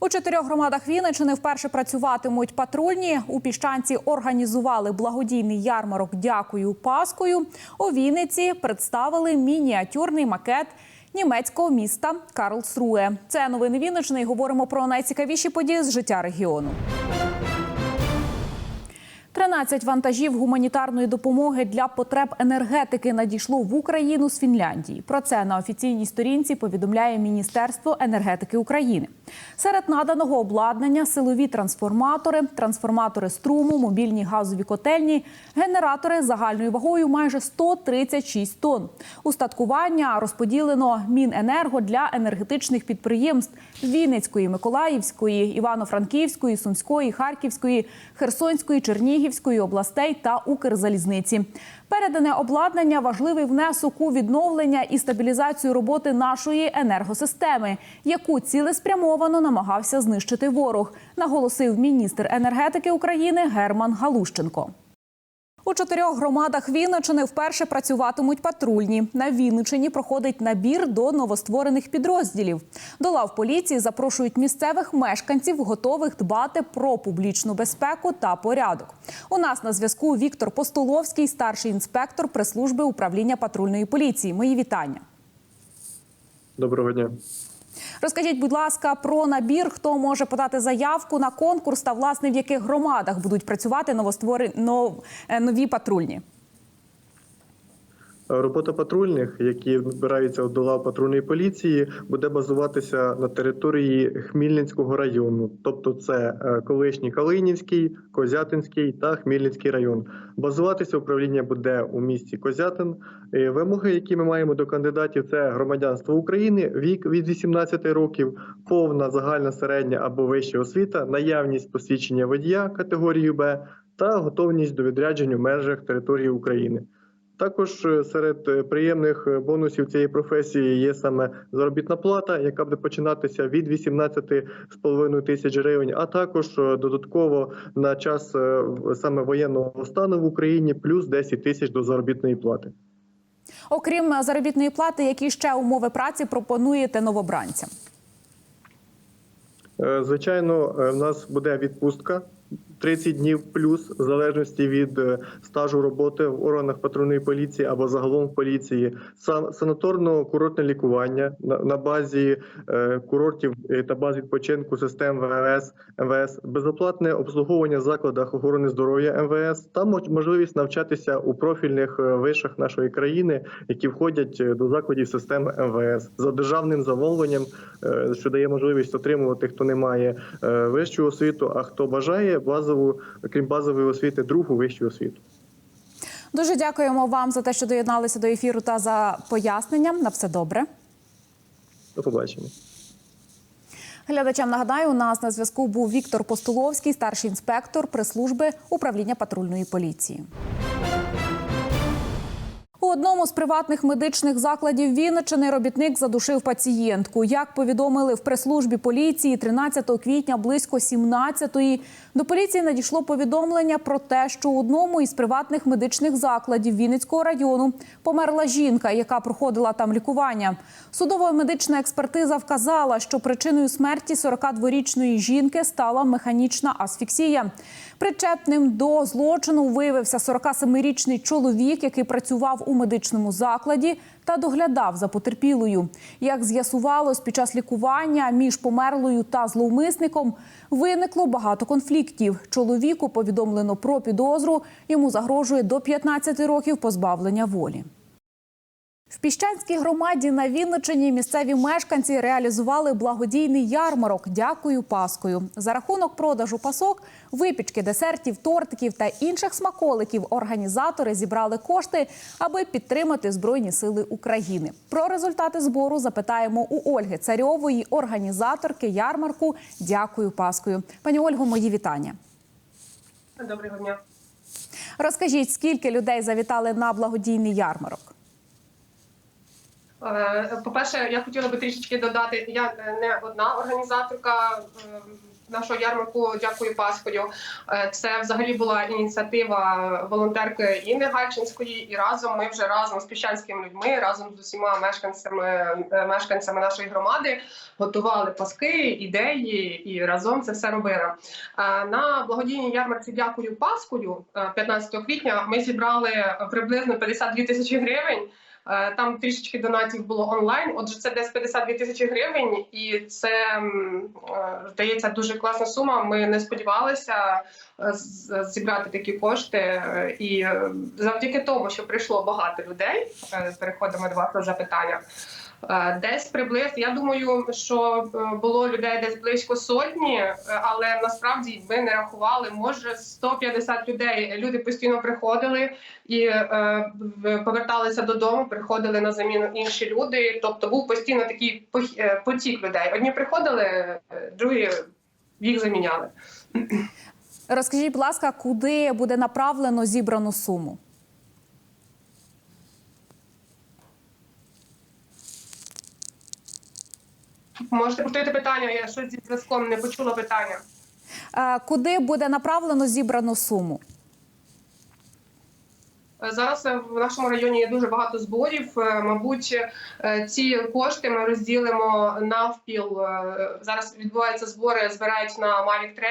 У чотирьох громадах Вінничини вперше працюватимуть патрульні. У піщанці організували благодійний ярмарок Дякую Паскою. У Вінниці представили мініатюрний макет німецького міста Карлсруе. Це новини Вінничини. Говоримо про найцікавіші події з життя регіону. 13 вантажів гуманітарної допомоги для потреб енергетики надійшло в Україну з Фінляндії. Про це на офіційній сторінці повідомляє Міністерство енергетики України. Серед наданого обладнання силові трансформатори, трансформатори струму, мобільні газові котельні, генератори загальною вагою майже 136 тонн. Устаткування розподілено Міненерго для енергетичних підприємств Вінницької, Миколаївської, Івано-Франківської, Сумської, Харківської, Херсонської, Чернігівської областей та Укрзалізниці. Передане обладнання важливий внесок у відновлення і стабілізацію роботи нашої енергосистеми, яку цілеспрямовано намагався знищити ворог, наголосив міністр енергетики України Герман Галущенко. У чотирьох громадах Вінничини вперше працюватимуть патрульні. На Вінничині проходить набір до новостворених підрозділів. До лав поліції запрошують місцевих мешканців, готових дбати про публічну безпеку та порядок. У нас на зв'язку Віктор Постоловський, старший інспектор прес-служби управління патрульної поліції. Мої вітання. Доброго дня. Розкажіть, будь ласка, про набір, хто може подати заявку на конкурс та власне в яких громадах будуть працювати новостворені нов- е, нові патрульні. Робота патрульних, які збираються до лав патрульної поліції, буде базуватися на території Хмільницького району, тобто це е, колишній Калинівський, Козятинський та Хмільницький район. Базуватися управління буде у місті Козятин. Е, Вимоги, які ми маємо до кандидатів, це громадянство України, вік від 18 років, повна загальна середня або вища освіта, наявність посвідчення водія категорії Б та готовність до відрядження в межах території України. Також е, серед е, приємних е, бонусів цієї професії є саме заробітна плата, яка буде починатися від 18,5 тисяч гривень, а також додатково на час саме воєнного стану в Україні плюс 10 тисяч до заробітної плати. Окрім заробітної плати, які ще умови праці пропонуєте новобранцям? Звичайно, в нас буде відпустка 30 днів плюс, в залежності від е, стажу роботи в органах патрульної поліції або загалом в поліції. Санаторно-курортне лікування на, базі е, курортів е, та баз відпочинку систем ВМС, МВС, безоплатне обслуговування в закладах охорони здоров'я МВС та можливість навчатися у профільних вишах нашої країни, які входять до закладів системи МВС за державним замовленням, що дає можливість отримувати, хто не має вищу освіту, а хто бажає базову, крім базової освіти, другу вищу освіту. Дуже дякуємо вам за те, що доєдналися до ефіру та за пояснення. На все добре. До побачення. Глядачам нагадаю, у нас на зв'язку був Віктор Постуловський, старший інспектор прес-служби управління патрульної поліції. Одному з приватних медичних закладів Вінничини робітник задушив пацієнтку. Як повідомили в прес-службі поліції 13 квітня близько 17-ї, до поліції надійшло повідомлення про те, що у одному із приватних медичних закладів Вінницького району померла жінка, яка проходила там лікування. Судова медична експертиза вказала, що причиною смерті 42-річної жінки стала механічна асфіксія. Причетним до злочину виявився 47-річний чоловік, який працював у медичному закладі та доглядав за потерпілою. Як з'ясувалось, під час лікування між померлою та зловмисником виникло багато конфліктів. Чоловіку повідомлено про підозру. Йому загрожує до 15 років позбавлення волі. В Піщанській громаді на Вінничині місцеві мешканці реалізували благодійний ярмарок Дякую Паскою. За рахунок продажу пасок, випічки, десертів, тортиків та інших смаколиків організатори зібрали кошти, аби підтримати Збройні сили України. Про результати збору запитаємо у Ольги Царьової, організаторки ярмарку Дякую Паскою. Пані Ольго, мої вітання. Доброго дня. Розкажіть, скільки людей завітали на благодійний ярмарок? Е, По-перше, я хотіла би трішечки додати. Я не одна організаторка. Е, нашого ярмарку Дякую Пасхою. Е, Це взагалі була ініціатива волонтерки Інни Гальчинської, і разом ми вже разом з піщанськими людьми, разом з усіма мешканцями мешканцями нашої громади готували паски, ідеї і разом це все робили. На благодійній ярмарці Дякую Паскою е, 15 квітня ми зібрали приблизно 52 тисячі гривень. Е, Там трішечки донатів було онлайн. Отже, це десь 52 тисячі гривень, і це е, здається дуже класна сума. Ми не сподівалися е, зібрати такі кошти. І завдяки тому, що прийшло багато людей, переходимо до вашого запитання. Е, Десь приблизно, я думаю, що е, було людей десь близько сотні, е, але насправді ми не рахували. Може 150 людей. Люди постійно приходили і е, поверталися додому, приходили на заміну інші люди. Тобто був постійно такий потік людей. Одні приходили, другі їх заміняли. Розкажіть, будь ласка, куди буде направлено зібрану суму? Можете повторити питання? Я щось зі зв'язком не почула питання. Е, Куди буде направлено зібрану суму? Е, Зараз е, в нашому районі є дуже багато зборів. Мабуть, ці кошти ми розділимо навпіл. Зараз відбуваються збори, збирають на Mavic 3,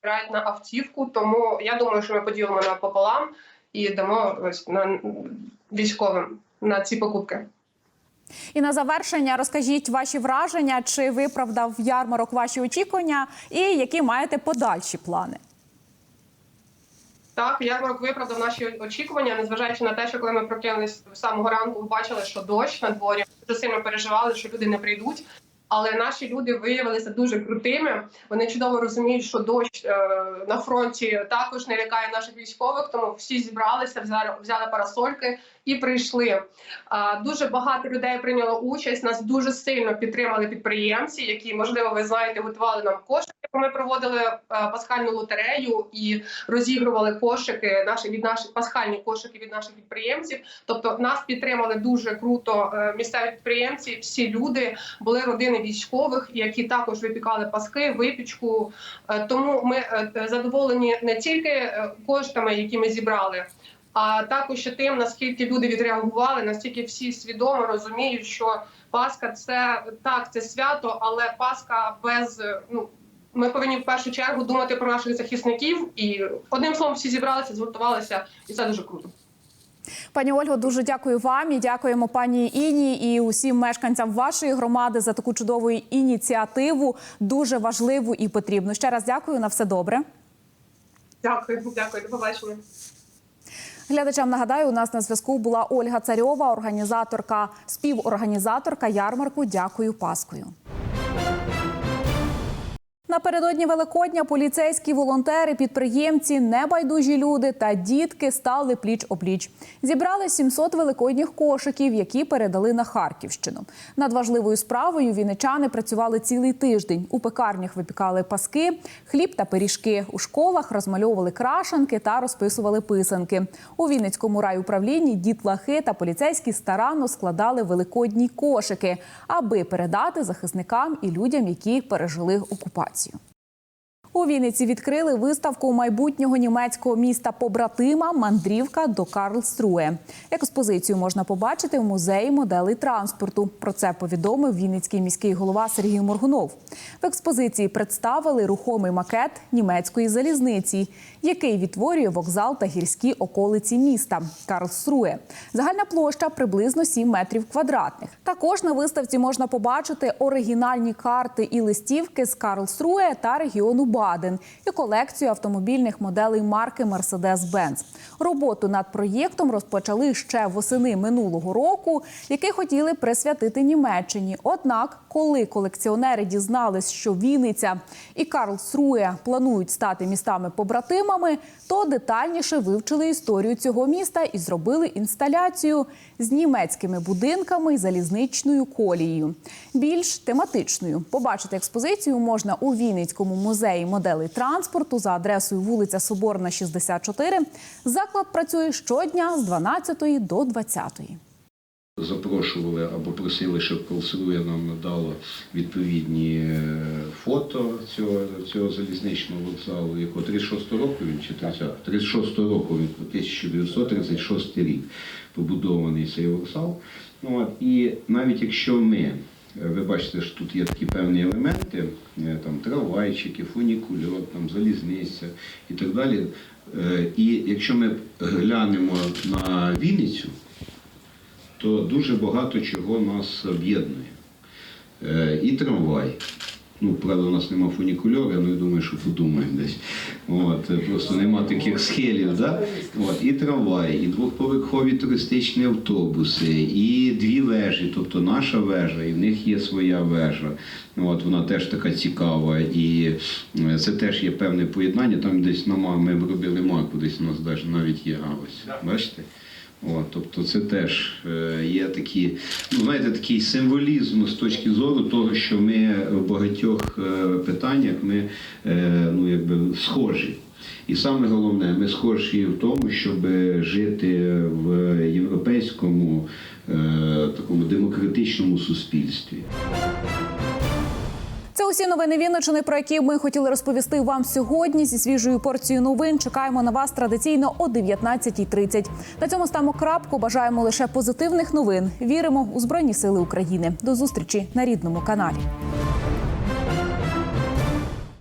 збирають на автівку. Тому я думаю, що ми поділимо напополам і дамо ось на військовим на ці покупки. І на завершення розкажіть ваші враження, чи виправдав ярмарок ваші очікування, і які маєте подальші плани? Так, ярмарок виправдав наші очікування, незважаючи на те, що коли ми прокинулись з самого ранку, бачили, що дощ на дворі, дуже сильно переживали, що люди не прийдуть. Але наші люди виявилися дуже крутими. Вони чудово розуміють, що дощ е, на фронті також не лякає наших військових. Тому всі зібралися, взяли, взяли парасольки і прийшли. А, дуже багато людей прийняло участь. Нас дуже сильно підтримали підприємці, які можливо ви знаєте, готували нам кошти. Ми проводили е, пасхальну лотерею і розігрували кошики наші від наших пасхальні кошики від наших підприємців. Тобто нас підтримали дуже круто е, місцеві підприємці. Всі люди були родини військових, які також випікали паски, випічку. Е, Тому ми е, задоволені не тільки е, коштами, які ми зібрали. А також тим, наскільки люди відреагували, наскільки всі свідомо розуміють, що Пасха це так, це свято, але Пасха без ну ми повинні в першу чергу думати про наших захисників. І одним словом, всі зібралися, згуртувалися, і це дуже круто. Пані Ольго, дуже дякую вам і дякуємо пані Іні і усім мешканцям вашої громади за таку чудову ініціативу, дуже важливу і потрібну. Ще раз дякую на все добре. Дякую, дякую, до побачення. Глядачам нагадаю, у нас на зв'язку була Ольга Царьова, організаторка, співорганізаторка ярмарку. Дякую Паскою. Напередодні Великодня поліцейські волонтери, підприємці, небайдужі люди та дітки стали пліч опліч. Зібрали 700 великодніх кошиків, які передали на Харківщину. Над важливою справою вінничани працювали цілий тиждень. У пекарнях випікали паски, хліб та пиріжки. У школах розмальовували крашанки та розписували писанки. У Вінницькому райуправлінні дітлахи та поліцейські старанно складали великодні кошики, аби передати захисникам і людям, які пережили окупацію. У Вінниці відкрили виставку майбутнього німецького міста побратима Мандрівка до Карлструе. Експозицію можна побачити в музеї моделей транспорту. Про це повідомив Вінницький міський голова Сергій Моргунов. В експозиції представили рухомий макет німецької залізниці, який відтворює вокзал та гірські околиці міста Карлструе. Загальна площа приблизно 7 метрів квадратних. Також на виставці можна побачити оригінальні карти і листівки з Карлструе та регіону Баден і колекцію автомобільних моделей марки Mercedes-Benz. Роботу над проєктом розпочали ще восени минулого року, який хотіли присвятити Німеччині. Однак, коли колекціонери дізнались, що Вінниця і Карлсруе планують стати містами-побратимами, то детальніше вивчили історію цього міста і зробили інсталяцію з німецькими будинками і залізничною колією. Більш тематичною побачити експозицію можна у Вінницькому музеї моделей транспорту за адресою вулиця Соборна, 64. Заклад працює щодня з 12 до 20. Запрошували або просили, щоб Колсруя нам надало відповідні е, фото цього, цього залізничного вокзалу, якого 36 року він чи 30, 36 року він 1936 рік побудований цей вокзал. Ну, і навіть якщо ми, ви бачите, що тут є такі певні елементи, е, там трамвайчики, фунікульор, там залізниця і так далі. Е, І якщо ми глянемо на Вінницю, то дуже багато чого нас об'єднує. Е, І трамвай. Ну, правда, у нас нема фунікульора, ну я думаю, що подумаємо десь. От, е, просто нема таких схилів. Да? От, і трамвай, і двохповерхові туристичні автобуси, і дві вежі, тобто наша вежа, і в них є своя вежа. От, вона теж така цікава. І е, це теж є певне поєднання. Там десь ми робили марку, десь у нас навіть є. А бачите? От, тобто це теж е, є такі, ну знаєте, такий символізм з точки зору того, що ми в багатьох е, питаннях ми е, ну, якби схожі. І саме головне, ми схожі в тому, щоб жити в європейському такому демократичному суспільстві. Це усі новини Вінничини, про які ми хотіли розповісти вам сьогодні. Зі свіжою порцією новин чекаємо на вас традиційно о 19.30. На цьому ставимо крапку. Бажаємо лише позитивних новин. Віримо у Збройні Сили України. До зустрічі на рідному каналі.